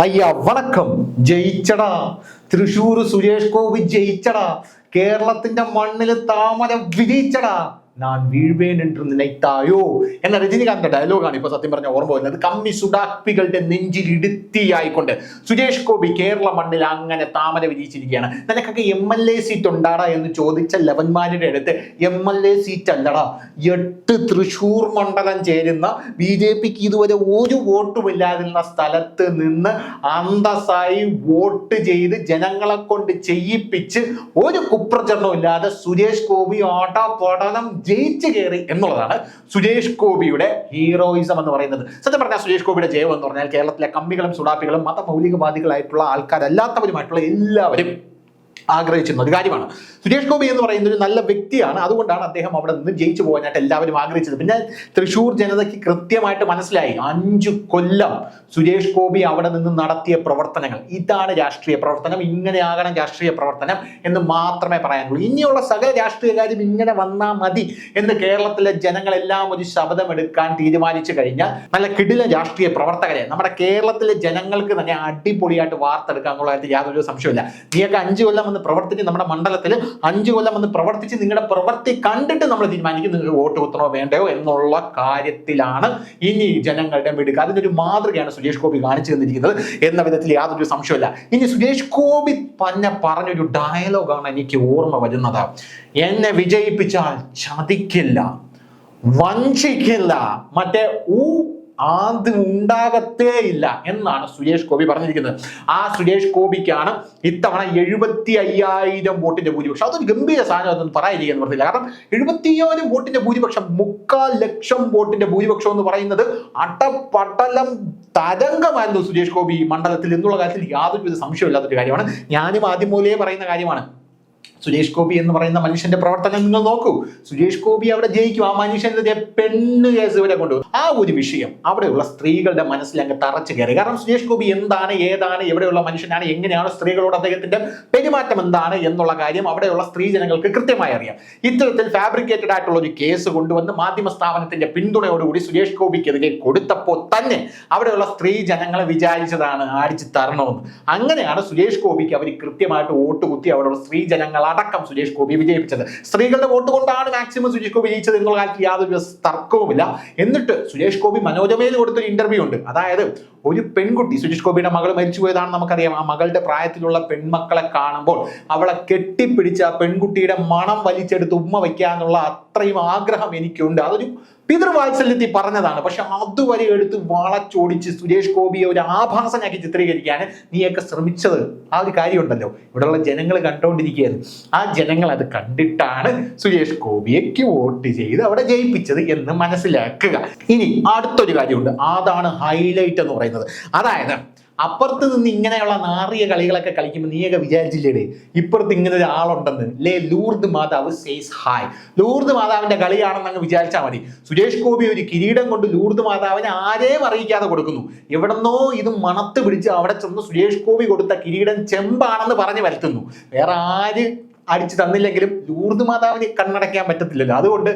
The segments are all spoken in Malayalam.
അയ്യ വണക്കം. ജയിച്ചടാ. തൃശൂർ സുരേഷ് ഗോപി ജയിച്ചടാ. കേരളത്തിന്റെ മണ്ണിൽ താമര വിരിയിച്ചടാ. ഞാൻ വീഴ്വേൻ എന്ന് நினைத்தாயோ? എന്ന രജനികാന്ത ഡയലോഗാണ് ഇപ്പൊ സത്യം പറഞ്ഞ ഓർമ്മ വരുന്നത്. കമ്മി സുഡാപ്പികളുടെ നെഞ്ചിൽ ഇടുത്തിയായിക്കൊണ്ട് സുജേഷ് ഗോപി കേരള മണ്ണിൽ അങ്ങനെ താമര വിജയിച്ചിരിക്കുകയാണ് നിനക്കൊക്കെ എം എൽ എ സീറ്റ് ഉണ്ടാടാ എന്ന് ചോദിച്ച ലവന്മാരുടെ അടുത്ത് എം എൽ എ സീറ്റ് അല്ലടാ. എട്ട് തൃശൂർ മണ്ഡലം ചേരുന്ന ബി ജെ പിക്ക് ഇതുവരെ ഒരു വോട്ടും ഇല്ലാതിരുന്ന സ്ഥലത്ത് നിന്ന് അന്തസ്സായി വോട്ട് ചെയ്ത് ജനങ്ങളെ കൊണ്ട് ചെയ്യിപ്പിച്ച് ഒരു കുപ്രചരണവും ഇല്ലാതെ സുരേഷ് ഗോപി ഓട്ട പഠനം ജയിച്ചു കയറി എന്നുള്ളതാണ് സുജേഷ് ഗോപിയുടെ ഹീറോയിസം എന്ന് പറയുന്നത്. സത്യം പറഞ്ഞാൽ സുജേഷ് ഗോപിയുടെ ജയം എന്ന് പറഞ്ഞാൽ കേരളത്തിലെ കമ്മികളും സുഡാപ്പികളും മതമൗലികവാദികളായിട്ടുള്ള ആൾക്കാരല്ലാത്തവരുമായിട്ടുള്ള എല്ലാവരും ആഗ്രഹിച്ചിരുന്ന ഒരു കാര്യമാണ്. സുരേഷ് ഗോപി എന്ന് പറയുന്ന ഒരു നല്ല വ്യക്തിയാണ്. അതുകൊണ്ടാണ് അദ്ദേഹം അവിടെ നിന്ന് ജയിച്ചു പോകാനായിട്ട് എല്ലാവരും ആഗ്രഹിച്ചത്. പിന്നെ തൃശൂർ ജനതയ്ക്ക് കൃത്യമായിട്ട് മനസ്സിലായി. അഞ്ചു കൊല്ലം സുരേഷ് ഗോപി അവിടെ നിന്ന് നടത്തിയ പ്രവർത്തനങ്ങൾ. ഇതാണ് രാഷ്ട്രീയ പ്രവർത്തനം. ഇങ്ങനെയാകണം രാഷ്ട്രീയ പ്രവർത്തനം എന്ന് മാത്രമേ പറയാനുള്ളൂ. ഇനിയുള്ള സകല രാഷ്ട്രീയ കാര്യം ഇങ്ങനെ വന്നാൽ മതി എന്ന് കേരളത്തിലെ ജനങ്ങളെല്ലാം ഒരു ശബ്ദം എടുക്കാൻ തീരുമാനിച്ചു കഴിഞ്ഞാൽ നല്ല കിടില രാഷ്ട്രീയ പ്രവർത്തകരെ. നമ്മുടെ കേരളത്തിലെ ജനങ്ങൾക്ക് തന്നെ അടിപൊളിയായിട്ട് വാർത്തെടുക്കാൻ എന്നുള്ള കാര്യത്തിൽ യാതൊരു സംശയമില്ല നീയൊക്കെ അഞ്ചു കൊല്ലം വന്ന് പ്രവർത്തിച്ച് നമ്മുടെ മണ്ഡലത്തിൽ അഞ്ചു കൊല്ലം വന്ന് പ്രവർത്തിച്ച് നിങ്ങളുടെ പ്രവൃത്തി കണ്ടിട്ട് നമ്മൾ തീരുമാനിക്കും നിങ്ങൾക്ക് വോട്ട് കുത്തണോ വേണ്ടയോ എന്നുള്ള കാര്യത്തിലാണ് ഇനി ജനങ്ങളുടെ മിടുക്ക്. ഒരു മാതൃകയാണ് സുരേഷ് ഗോപി കാണിച്ചു തന്നിരിക്കുന്നത് എന്ന വിധത്തിൽ യാതൊരു സംശയമില്ല ഇനി സുരേഷ് ഗോപി തന്നെ പറഞ്ഞൊരു ഡയലോഗാണ് എനിക്ക് ഓർമ്മ വരുന്നത്. എന്നെ വിജയിപ്പിച്ചാൽ ചതിക്കില്ല വഞ്ചിക്കില്ല. മറ്റേ ഊ ആദ്യം ഉണ്ടാകത്തേ ഇല്ല എന്നാണ് സുരേഷ് ഗോപി പറഞ്ഞിരിക്കുന്നത്. ആ സുരേഷ് ഗോപിക്കാണ് ഇത്തവണ എഴുപത്തി അയ്യായിരം വോട്ടിന്റെ ഭൂരിപക്ഷം. അതൊരു ഗംഭീര സാധനം അതൊന്നും പറയാതിരിക്കുന്നു പറഞ്ഞില്ല കാരണം എഴുപത്തി അയ്യായിരം വോട്ടിന്റെ ഭൂരിപക്ഷം മുക്കാൽ ലക്ഷം വോട്ടിന്റെ ഭൂരിപക്ഷം എന്ന് പറയുന്നത് അട്ടപ്പട്ടലം തരംഗമായിരുന്നു സുരേഷ് ഗോപി മണ്ഡലത്തിൽ എന്നുള്ള കാര്യത്തിൽ യാതൊരുവിധ സംശയമില്ലാത്തൊരു കാര്യമാണ്. ഞാനും ആദ്യം പോലെ പറയുന്ന കാര്യമാണ്. സുരേഷ് ഗോപി എന്ന് പറയുന്ന മനുഷ്യന്റെ പ്രവർത്തനം നിങ്ങൾ നോക്കൂ. സുരേഷ് ഗോപി അവിടെ ജയിക്കും. ആ മനുഷ്യന്റെ പെണ്ണ് കേസ് വരെ. കൊണ്ടുപോകും ആ ഒരു വിഷയം അവിടെയുള്ള സ്ത്രീകളുടെ മനസ്സിൽ അങ്ങ് തറച്ചു കയറി. കാരണം സുരേഷ് ഗോപി എന്താണ് ഏതാണ് എവിടെയുള്ള മനുഷ്യനാണ് എങ്ങനെയാണ് സ്ത്രീകളോട് അദ്ദേഹത്തിന്റെ പെരുമാറ്റം എന്താണ് എന്നുള്ള കാര്യം അവിടെയുള്ള സ്ത്രീ ജനങ്ങൾക്ക് കൃത്യമായി അറിയാം. ഇത്തരത്തിൽ ഫാബ്രിക്കേറ്റഡ് ആയിട്ടുള്ള ഒരു കേസ് കൊണ്ടുവന്ന് മാധ്യമ സ്ഥാപനത്തിന്റെ പിന്തുണയോടുകൂടി സുരേഷ് ഗോപിക്കെതിരെ കൊടുത്തപ്പോൾ തന്നെ അവിടെയുള്ള സ്ത്രീ ജനങ്ങളെ വിചാരിച്ചതാണ് ആടിച്ചു തരണമെന്ന്. അങ്ങനെയാണ് സുരേഷ് ഗോപിക്ക് അവർ കൃത്യമായിട്ട് വോട്ട് കുത്തി അവിടെയുള്ള സ്ത്രീ ജനങ്ങൾ അടക്കം സുരേഷ് ഗോപി വിജയിപ്പിച്ചത്. സ്ത്രീകളുടെ വോട്ട് കൊണ്ടാണ് മാക്സിമം സുരേഷ് ഗോപി ജയിച്ചത് എന്നുള്ള കാര്യത്തിൽ യാതൊരു തർക്കവുമില്ല. എന്നിട്ട് സുരേഷ് ഗോപി മനോരമയിൽ കൊടുത്തൊരു ഇന്റർവ്യൂ ഉണ്ട്. അതായത് ഒരു പെൺകുട്ടി സുരേഷ് ഗോപിയുടെ മകൾ മരിച്ചു പോയതാണ് നമുക്കറിയാം. ആ മകളുടെ പ്രായത്തിലുള്ള പെൺമക്കളെ കാണുമ്പോൾ അവളെ കെട്ടിപ്പിടിച്ച് ആ പെൺകുട്ടിയുടെ മണം വലിച്ചെടുത്ത് ഉമ്മ വയ്ക്കാന്നുള്ള അത്രയും ആഗ്രഹം എനിക്കുണ്ട്. അതൊരു പിതൃവാത്സല്യത്തിൽ പറഞ്ഞതാണ്. പക്ഷെ അതുവരെ എടുത്ത് വളച്ചോടിച്ച് സുരേഷ് ഗോപിയെ ഒരു ആഭാസനാക്കി ചിത്രീകരിക്കാൻ നീയൊക്കെ ശ്രമിച്ചത് ആ ഒരു കാര്യമുണ്ടല്ലോ. ഇവിടെയുള്ള ജനങ്ങൾ കണ്ടുകൊണ്ടിരിക്കുകയാണ് ആ ജനങ്ങൾ അത് കണ്ടിട്ടാണ് സുരേഷ് ഗോപിയേക്ക് വോട്ട് ചെയ്ത് അവിടെ ജയിപ്പിച്ചത് എന്ന് മനസ്സിലാക്കുക. ഇനി അടുത്തൊരു കാര്യമുണ്ട്. അതാണ് ഹൈലൈറ്റ് എന്ന് പറയുന്നത്. അതായത് അപ്പുറത്ത് നിന്ന് ഇങ്ങനെയുള്ള നാറിയ കളികളൊക്കെ കളിക്കുമ്പോൾ നീയൊക്കെ വിചാരിച്ചില്ലേടേ? ഇപ്പുറത്ത് ഇങ്ങനെ ഒരു ആളുണ്ടെന്ന്. ലേ ലൂർദ് മാതാവ് സേസ് ഹായ്. ലൂർദ് മാതാവിന്റെ കളിയാണെന്ന് അങ്ങ് വിചാരിച്ചാൽ മതി. സുരേഷ് ഗോപി ഒരു കിരീടം കൊണ്ട് ലൂർദ് മാതാവിനെ ആരെയും അറിയിക്കാതെ കൊടുക്കുന്നു. എവിടെന്നോ ഇത് മണത്ത് പിടിച്ച് അവിടെ ചെന്ന് സുരേഷ് ഗോപി കൊടുത്ത കിരീടം ചെമ്പാണെന്ന് പറഞ്ഞ് വരുത്തുന്നു. വേറെ ആര് അടിച്ചു തന്നില്ലെങ്കിലും ലൂർദ് മാതാവിനെ കണ്ണടയ്ക്കാൻ പറ്റത്തില്ലല്ലോ. അതുകൊണ്ട്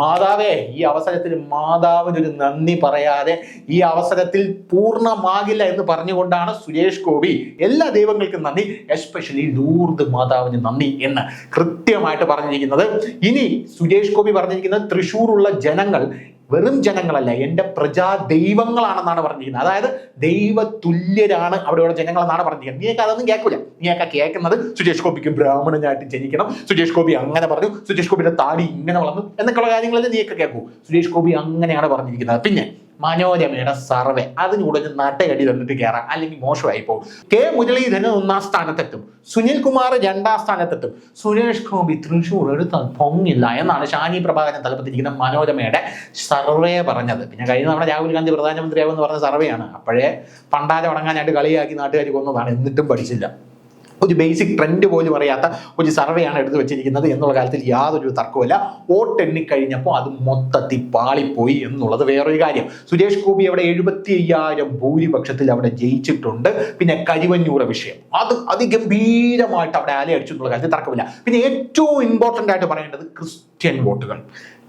മാതാവേ ഈ അവസരത്തിൽ മാതാവിനൊരു നന്ദി പറയാതെ ഈ അവസരത്തിൽ പൂർണമാകില്ല എന്ന് പറഞ്ഞുകൊണ്ടാണ് സുരേഷ് ഗോപി എല്ലാ ദൈവങ്ങൾക്കും നന്ദി എസ്പെഷ്യലി ലൂർദ് മാതാവിന് നന്ദി എന്ന് കൃത്യമായിട്ട് പറഞ്ഞിരിക്കുന്നത്. ഇനി സുരേഷ് ഗോപി പറഞ്ഞിരിക്കുന്നത് തൃശ്ശൂരുള്ള ജനങ്ങൾ വെറും ജനങ്ങളല്ല എന്റെ പ്രജാ ദൈവങ്ങളാണെന്നാണ് പറഞ്ഞിരിക്കുന്നത്. അതായത് ദൈവ തുല്യരാണ് അവിടെയുള്ള ജനങ്ങളെന്നാണ് പറഞ്ഞിരിക്കുന്നത്. നീയൊക്കെ അതൊന്നും കേൾക്കില്ല നീയൊക്കെ കേൾക്കുന്നത് സുരേഷ് ഗോപിക്ക് ബ്രാഹ്മണനായിട്ട് ജനിക്കണം. സുരേഷ് ഗോപി അങ്ങനെ പറഞ്ഞു. സുരേഷ് ഗോപിയുടെ താടി ഇങ്ങനെ വളർന്നു. എന്നൊക്കെയുള്ള കാര്യങ്ങളെല്ലാം നീയൊക്കെ കേൾക്കൂ. സുരേഷ് ഗോപി അങ്ങനെയാണ് പറഞ്ഞിരിക്കുന്നത്. പിന്നെ മനോരമയുടെ സർവേ. അതിനൂടെ ഒരു നട്ടയടി തന്നിട്ട് കയറാം അല്ലെങ്കിൽ മോശമായി പോകും. കെ മുരളീധരൻ ഒന്നാം സ്ഥാനത്തെത്തും. സുനിൽ കുമാർ രണ്ടാം സ്ഥാനത്തെത്തും. സുരേഷ് ഗോപി തൃശ്ശൂർ ഒരു പൊങ്ങില്ല എന്നാണ് ഷാനി പ്രഭാകരൻ തലപ്പത്തിരിക്കുന്ന മനോരമയുടെ സർവേ പറഞ്ഞത്. പിന്നെ കഴിഞ്ഞ നമ്മുടെ രാഹുൽ ഗാന്ധി പ്രധാനമന്ത്രിയാകുമെന്ന് പറഞ്ഞ സർവേയാണ്. അപ്പോഴേ പണ്ടാരം ഉണങ്ങാനായിട്ട് കളിയാക്കി നാട്ടുകാർ കൊന്നതാണ്. എന്നിട്ടും പഠിച്ചില്ല. ഒരു ബേസിക് ട്രെൻഡ് പോലും അറിയാത്ത ഒരു സർവേയാണ് എടുത്തു വെച്ചിരിക്കുന്നത് എന്നുള്ള കാര്യത്തിൽ യാതൊരു തർക്കവുമില്ല. വോട്ട് എണ്ണിക്കഴിഞ്ഞപ്പോൾ അത് മൊത്തത്തിൽ പാളിപ്പോയി എന്നുള്ളത് വേറൊരു കാര്യം. സുരേഷ് ഗോപി അവിടെ എഴുപത്തി അയ്യായിരം ഭൂരിപക്ഷത്തിൽ അവിടെ ജയിച്ചിട്ടുണ്ട്. പിന്നെ കരിവഞ്ഞൂറ വിഷയം. അത് അതിഗംഭീരമായിട്ട് അവിടെ അലയടിച്ചു എന്നുള്ള കാര്യത്തിൽ തർക്കമില്ല. പിന്നെ ഏറ്റവും ഇമ്പോർട്ടന്റ് ആയിട്ട് പറയേണ്ടത് ക്രിസ്ത്യൻ വോട്ടുകൾ.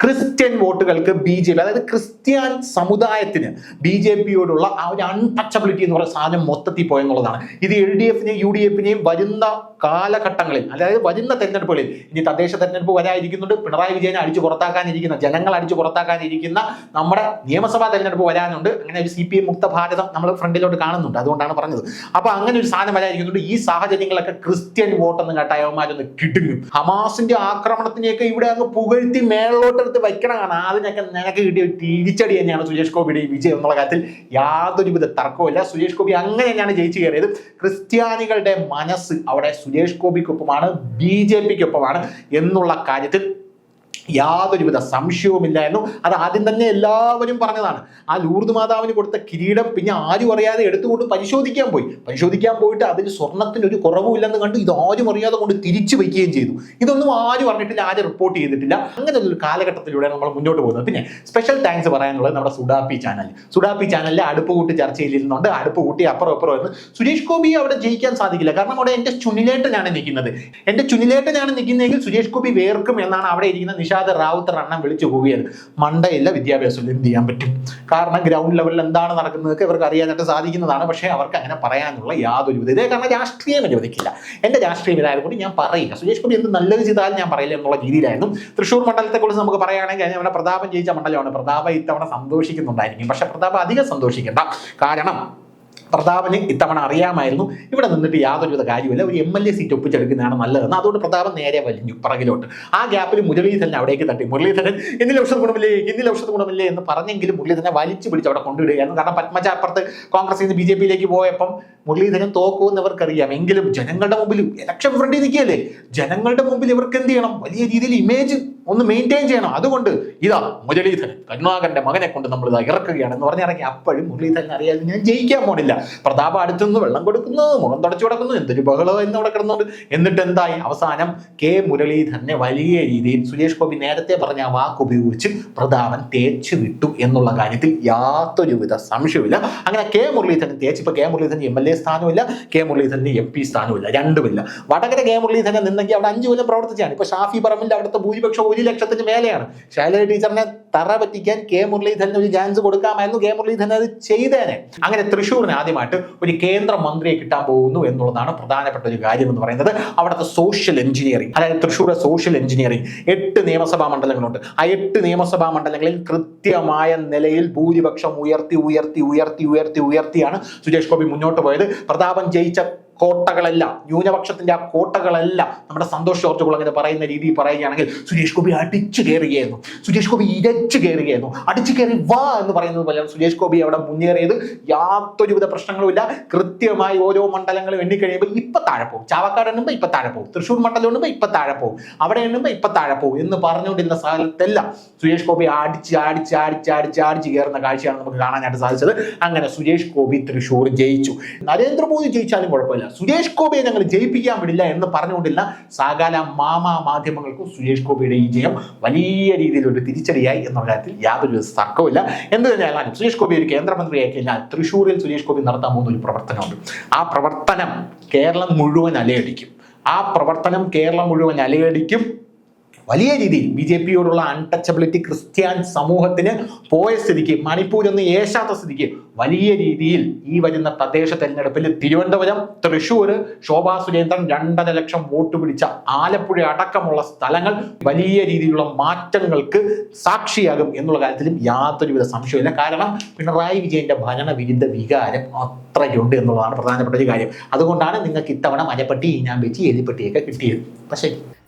ക്രിസ്ത്യൻ വോട്ടുകൾക്ക് ബി ജെ പി അതായത് ക്രിസ്ത്യൻ സമുദായത്തിന് ബി ജെ പിയോടുള്ള ആ ഒരു അൺടച്ചബിലിറ്റി എന്ന് പറയുന്ന സാധനം മൊത്തത്തിൽ പോയെന്നുള്ളതാണ്. ഇത് എൽ ഡി എഫിനെയും യു ഡി എഫിനെയും വരുന്ന കാലഘട്ടങ്ങളിൽ അതായത് വരുന്ന തെരഞ്ഞെടുപ്പുകളിൽ ഇനി തദ്ദേശ തെരഞ്ഞെടുപ്പ് വരാനിരിക്കുന്നുണ്ട് പിണറായി വിജയനെ അടിച്ചു പുറത്താക്കാനിരിക്കുന്ന ജനങ്ങൾ അടിച്ചു പുറത്താക്കാനിരിക്കുന്ന നമ്മുടെ നിയമസഭാ തെരഞ്ഞെടുപ്പ് വരാനുണ്ട്. അങ്ങനെ ഒരു സി പി എം മുക്ത ഭാരതം നമ്മൾ ഫ്രണ്ടിലോട്ട് കാണുന്നുണ്ട് അതുകൊണ്ടാണ് പറഞ്ഞത്. അപ്പൊ അങ്ങനെ ഒരു സാധനം വരാനിരിക്കുന്നുണ്ട്. ഈ സാഹചര്യങ്ങളൊക്കെ ക്രിസ്ത്യൻ വോട്ടെന്ന് കേട്ട അയവന്മാരൊന്ന് കിടുങ്ങും. ഹമാസിന്റെ ആക്രമണത്തിനെയൊക്കെ ഇവിടെ അങ്ങ് പുകഴ്ത്തി മേളിലോട്ടെടുത്ത് വയ്ക്കണമാണ് അതിനൊക്കെ നിനക്ക് കിട്ടിയ ഒരു തിരിച്ചടി തന്നെയാണ് സുരേഷ് ഗോപിയുടെ ഈ വിജയം എന്നുള്ള കാര്യത്തിൽ യാതൊരുവിധ തർക്കവുമില്ല. സുരേഷ് ഗോപി അങ്ങനെ തന്നെയാണ് ജയിച്ചു കയറിയത്. ക്രിസ്ത്യാനികളുടെ മനസ്സ് അവിടെ സുരേഷ് ഗോപിക്കൊപ്പമാണ് ബി ജെ പിക്കൊപ്പമാണ് എന്നുള്ള കാര്യത്തിൽ യാതൊരുവിധ സംശയവുമില്ല എന്നും അത് ആദ്യം തന്നെ എല്ലാവരും പറഞ്ഞതാണ്. ആ ലൂർദ് മാതാവിന് കൊടുത്ത കിരീടം പിന്നെ ആരും അറിയാതെ എടുത്തുകൊണ്ട് പരിശോധിക്കാൻ പോയി. പരിശോധിക്കാൻ പോയിട്ട് അതിന് സ്വർണത്തിന് ഒരു കുറവുമില്ലെന്ന് കണ്ടു. ഇത് ആരും അറിയാതെ കൊണ്ട് തിരിച്ചു വയ്ക്കുകയും ചെയ്തു. ഇതൊന്നും ആരും അറിഞ്ഞിട്ടില്ല ആരും റിപ്പോർട്ട് ചെയ്തിട്ടില്ല. അങ്ങനെ ഒരു കാലഘട്ടത്തിലൂടെ നമ്മൾ മുന്നോട്ട് പോകുന്നത്. പിന്നെ സ്പെഷ്യൽ താങ്ക്സ് പറയാനുള്ളത് നമ്മുടെ സുഡാപ്പി ചാനൽ സുഡാപ്പി ചാനലിൽ അടുപ്പ് കൂട്ടി ചർച്ചയിലിരുന്നുണ്ട്. അടുപ്പ് കൂട്ടി അപ്പുറം അപ്പുറം എന്ന് സുരേഷ് ഗോപി അവിടെ ജയിക്കാൻ സാധിക്കില്ല. കാരണം അവിടെ എന്റെ ചുനിലേട്ടനാണ് നിൽക്കുന്നത്. എന്റെ ചുനിലേട്ടനാണ് നിൽക്കുന്നതെങ്കിൽ സുരേഷ് ഗോപി വേർക്കും എന്നാണ് അവിടെ ഇരിക്കുന്ന നിഷാദ് റാവുത്തർ അണ്ണൻ വിളിച്ചു പോവുകയാണ് മണ്ടയില്ല വിദ്യാഭ്യാസം എന്ത് ചെയ്യാൻ പറ്റും? കാരണം ഗ്രൗണ്ട് ലെവലിൽ എന്താണ് നടക്കുന്നതൊക്കെ ഇവർക്ക് അറിയാനായിട്ട് സാധിക്കുന്നതാണ്. പക്ഷേ അവർക്ക് അങ്ങനെ പറയാനുള്ള യാതൊരു വിധ ഇതേ കാരണം രാഷ്ട്രീയം അനുവദിക്കില്ല. എന്റെ രാഷ്ട്രീയം ഇതായതുകൊണ്ട് ഞാൻ പറയില്ല. സുരേഷ് ഗോപി എന്ത് നല്ലത് ചെയ്താലും ഞാൻ പറയില്ല എന്നുള്ള രീതിയിലായിരുന്നു. തൃശ്ശൂർ മണ്ഡലത്തെക്കുറിച്ച് നമുക്ക് പറയുകയാണെങ്കിൽ അതിന് പ്രതാപം ജയിച്ച മണ്ഡലമാണ്. പ്രതാപ ഇത്തവണ സന്തോഷിക്കുന്നുണ്ടായിരിക്കും. പക്ഷേ പ്രതാപ അധികം സന്തോഷിക്കേണ്ട. കാരണം പ്രതാപന് ഇത്തവണ അറിയാമായിരുന്നു. ഇവിടെ നിന്നിട്ട് യാതൊരുവിധ കാര്യമില്ല ഒരു എം എൽ എ സീറ്റ് ഒപ്പിച്ചെടുക്കുന്നതാണ് നല്ലതെന്ന്. അതുകൊണ്ട് പ്രതാപൻ നേരെ വലിഞ്ഞു പുറകിലോട്ട്. ആ ഗ്യാപ്പിൽ മുരളീധരൻ അവിടേക്ക് തട്ടി. മുരളീധരൻ ഇന്നിൽ ഔഷധ ഗുണമില്ലേ? ഇന്നിൽ ഔഷധ ഗുണമില്ലേ? എന്ന് പറഞ്ഞെങ്കിലും മുരളീധരനെ വലിച്ചു പിടിച്ച് അവിടെ കൊണ്ടുവിടുകയായിരുന്നു. കാരണം പത്മജ അപ്പുറത്ത് കോൺഗ്രസ് നിന്ന് ബി ജെ പിയിലേക്ക് പോയപ്പം മുരളീധരൻ തോക്കുമെന്ന് അവർക്കറിയാം എങ്കിലും ജനങ്ങളുടെ മുമ്പിൽ ഇലക്ഷൻ ഫ്രണ്ടിൽ നിൽക്കുകയല്ലേ? ജനങ്ങളുടെ മുമ്പിൽ ഇവർക്ക് എന്ത് ചെയ്യണം? വലിയ രീതിയിൽ ഇമേജ് ഒന്ന് മെയിന്റെയിൻ ചെയ്യണം. അതുകൊണ്ട് ഇതാ മുരളീധരൻ കരുണാകരന്റെ മകനെ കൊണ്ട് നമ്മൾ ഇതാ ഇറക്കുകയാണ് എന്ന് പറഞ്ഞിറങ്ങി അപ്പോഴും മുരളീധരൻ അറിയാതെ ഞാൻ ജയിക്കാൻ പോണില്ല. പ്രതാപ അടുത്തുനിന്ന് വെള്ളം കൊടുക്കുന്നു മുഖം തുടച്ചു കൊടുക്കുന്നു എന്തൊരു ബഹളോ എന്ന് അവിടെ കിടന്നുണ്ട് എന്നിട്ട് എന്തായി അവസാനം കെ മുരളീധരനെ വലിയ രീതിയിൽ സുരേഷ് ഗോപി നേരത്തെ പറഞ്ഞ ആ വാക്ക് ഉപയോഗിച്ച് പ്രതാപൻ തേച്ചു വിട്ടു എന്നുള്ള കാര്യത്തിൽ യാതൊരുവിധ സംശയമില്ല അങ്ങനെ കെ മുരളീധരൻ തേച്ച് ഇപ്പൊ K Muraleedharan M L A സ്ഥാനമില്ല കെ മുരളീധരന് എം പി സ്ഥാനമില്ല രണ്ടുമില്ല. വടകര കെ മുരളീധരൻ നിന്നെങ്കിൽ അവിടെ അഞ്ചു കൊല്ലം പ്രവർത്തിച്ചാണ് ഇപ്പൊ ഷാഫി പറമ്പിന്റെ അവിടുത്തെ ഭൂരിപക്ഷം ഒരു ലക്ഷത്തിന് മേലെയാണ്. ശൈലജ ടീച്ചറിനെ തറ പറ്റിക്കാൻ കെ മുരളീധരന് ഒരു ചാൻസ് കൊടുക്കാമായിരുന്നു. കെ മുരളീധരൻ അത് ചെയ്തേനെ. അങ്ങനെ തൃശ്ശൂരിന് ആദ്യമായിട്ട് ഒരു കേന്ദ്ര മന്ത്രിയെ കിട്ടാൻ പോകുന്നു എന്നുള്ളതാണ് പ്രധാനപ്പെട്ട ഒരു കാര്യം എന്ന് പറയുന്നത്. അവിടുത്തെ സോഷ്യൽ എഞ്ചിനീയറിംഗ് അതായത് തൃശ്ശൂർ സോഷ്യൽ എഞ്ചിനീയറിംഗ് എട്ട് നിയമസഭാ മണ്ഡലങ്ങളുണ്ട്. ആ എട്ട് നിയമസഭാ മണ്ഡലങ്ങളിൽ കൃത്യമായ നിലയിൽ ഭൂരിപക്ഷം ഉയർത്തി ഉയർത്തി ഉയർത്തി ഉയർത്തി ഉയർത്തിയാണ് സുരേഷ് ഗോപി മുന്നോട്ട് പോയത്. പ്രതാപൻ ജയിച്ച കോട്ടകളെല്ലാം ന്യൂനപക്ഷത്തിന്റെ ആ കോട്ടകളെല്ലാം നമ്മുടെ സന്തോഷ് ജോർജ് അങ്ങനെ പറയുന്ന രീതിയിൽ പറയുകയാണെങ്കിൽ സുരേഷ് ഗോപി അടിച്ചു കയറുകയായിരുന്നു. സുരേഷ് ഗോപി ഇരച്ചു കയറുകയായിരുന്നു. അടിച്ചു കയറി വാ എന്ന് പറയുന്നത് പോലെയാണ് സുരേഷ് ഗോപി അവിടെ മുന്നേറിയത്. യാതൊരുവിധ പ്രശ്നങ്ങളുമില്ല. കൃത്യമായി ഓരോ മണ്ഡലങ്ങളും എണ്ണിക്കഴിയുമ്പോൾ ഇപ്പൊ താഴെ പോകും. ചാവക്കാട് എണ്ണുമ്പോൾ ഇപ്പൊ താഴെ പോകും. തൃശ്ശൂർ മണ്ഡലം എണ്ണുമ്പോൾ ഇപ്പൊ താഴെ പോകും. അവിടെ എണ്ണുമ്പോൾ ഇപ്പൊ താഴെ പോകും എന്ന് പറഞ്ഞുകൊണ്ടിരുന്ന സ്ഥലത്തെല്ലാം സുരേഷ് ഗോപി അടിച്ച് അടിച്ച് അടിച്ച് അടിച്ച് അടിച്ച് കയറുന്ന കാഴ്ചയാണ് നമുക്ക് കാണാനായിട്ട് സാധിച്ചത്. അങ്ങനെ സുരേഷ് ഗോപി തൃശ്ശൂർ ജയിച്ചു. നരേന്ദ്രമോദി ജയിച്ചാലും കുഴപ്പമില്ല. സുരേഷ് ഗോപിയെ ഞങ്ങൾ ജയിപ്പിക്കാൻ വിടില്ല എന്ന് പറഞ്ഞുകൊണ്ടില്ല. സകല മാമാ മാധ്യമങ്ങൾക്കും സുരേഷ് ഗോപിയുടെ ഈ ജയം വലിയ രീതിയിൽ ഒരു തിരിച്ചടിയായി എന്നുള്ള കാര്യത്തിൽ യാതൊരു തർക്കവുമില്ല. എന്ത് തന്നെയായാലും സുരേഷ് ഗോപി ഒരു കേന്ദ്രമന്ത്രിയായി കഴിഞ്ഞാൽ തൃശ്ശൂരിൽ സുരേഷ് ഗോപി നടത്താൻ പോകുന്ന ഒരു പ്രവർത്തനമുണ്ട്. ആ പ്രവർത്തനം കേരളം മുഴുവൻ അലയടിക്കും. ആ പ്രവർത്തനം കേരളം മുഴുവൻ അലയടിക്കും. വലിയ രീതിയിൽ ബി ജെ പിയോടുള്ള അൺടച്ചബിലിറ്റി ക്രിസ്ത്യൻ സമൂഹത്തിന് പോയ സ്ഥിതിക്ക് മണിപ്പൂർ എന്ന് ഏശാത്ത സ്ഥിതിക്ക് വലിയ രീതിയിൽ ഈ വരുന്ന തദ്ദേശ തെരഞ്ഞെടുപ്പിൽ തിരുവനന്തപുരം തൃശൂർ ശോഭാ സുരേന്ദ്രൻ രണ്ടര ലക്ഷം വോട്ട് പിടിച്ച ആലപ്പുഴ അടക്കമുള്ള സ്ഥലങ്ങൾ വലിയ രീതിയിലുള്ള മാറ്റങ്ങൾക്ക് സാക്ഷിയാകും എന്നുള്ള കാര്യത്തിലും യാതൊരുവിധ സംശയമില്ല കാരണം പിണറായി വിജയന്റെ ഭരണ ഭരണവിരുദ്ധ വികാരം അത്രയ്ക്കുണ്ട് എന്നുള്ളതാണ് പ്രധാനപ്പെട്ട ഒരു കാര്യം. അതുകൊണ്ടാണ് നിങ്ങൾക്ക് ഇത്തവണ മരപ്പെട്ടി ഈനാമ്പെച്ചി എലിപ്പെട്ടിയൊക്കെ കിട്ടിയത്. അപ്പം ശരി.